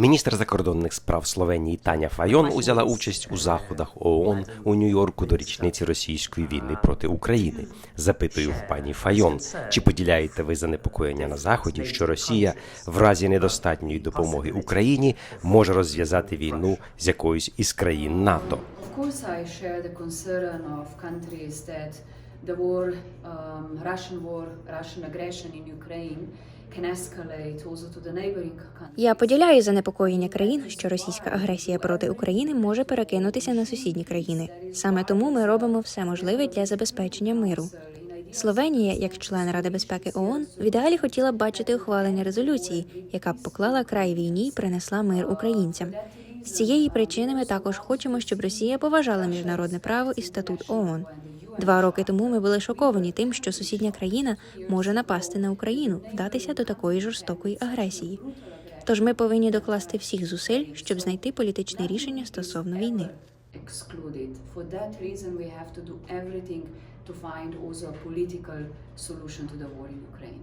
Міністр закордонних справ Словенії Таня Файон узяла участь у заходах ООН у Нью-Йорку до річниці російської війни проти України. Запитую в пані Файон, чи поділяєте ви занепокоєння на заході, що Росія в разі недостатньої допомоги Україні може розв'язати війну з якоюсь із країн НАТО? The war, um, Russian war, Russian aggression in Ukraine. Я поділяю занепокоєння країн, що російська агресія проти України може перекинутися на сусідні країни. Саме тому ми робимо все можливе для забезпечення миру. Словенія, як член Ради безпеки ООН, в ідеалі хотіла б бачити ухвалення резолюції, яка б поклала край війні і принесла мир українцям. З цієї причини ми також хочемо, щоб Росія поважала міжнародне право і статут ООН. Два роки тому ми були шоковані тим, що сусідня країна може напасти на Україну, вдатися до такої жорстокої агресії. Тож ми повинні докласти всіх зусиль, щоб знайти політичне рішення стосовно війни. to find also a political solution to the war in Ukraine.